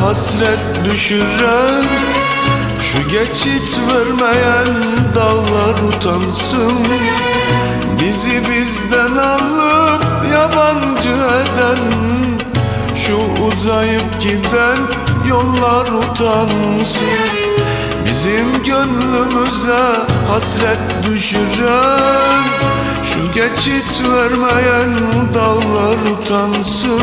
hasret düşüren Şu geçit vermeyen dağlar utansın. Bizi bizden alıp yabancı eden Şu uzayıp giden yollar utansın. Bizim gönlümüze hasret düşüren Şu geçit vermeyen dağlar utansın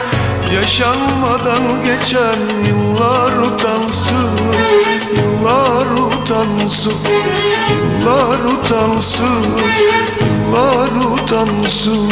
Yaşanmadan geçen yıllar utansın Yıllar utansın Yıllar utansın Yıllar utansın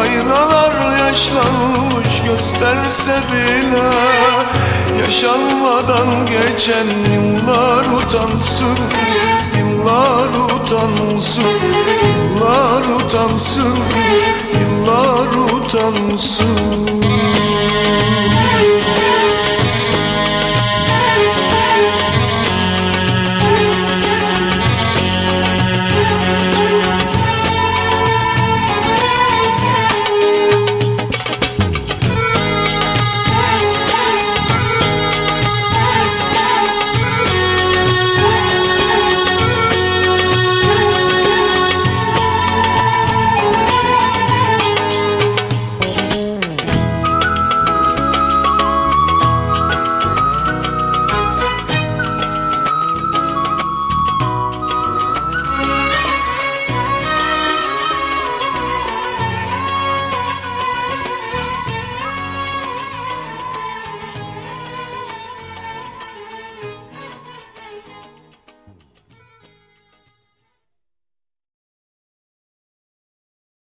Aynalar yaşlanmış gösterse bile Yaşanmadan geçen yıllar utansın Yıllar utansın Yıllar utansın Yıllar utansın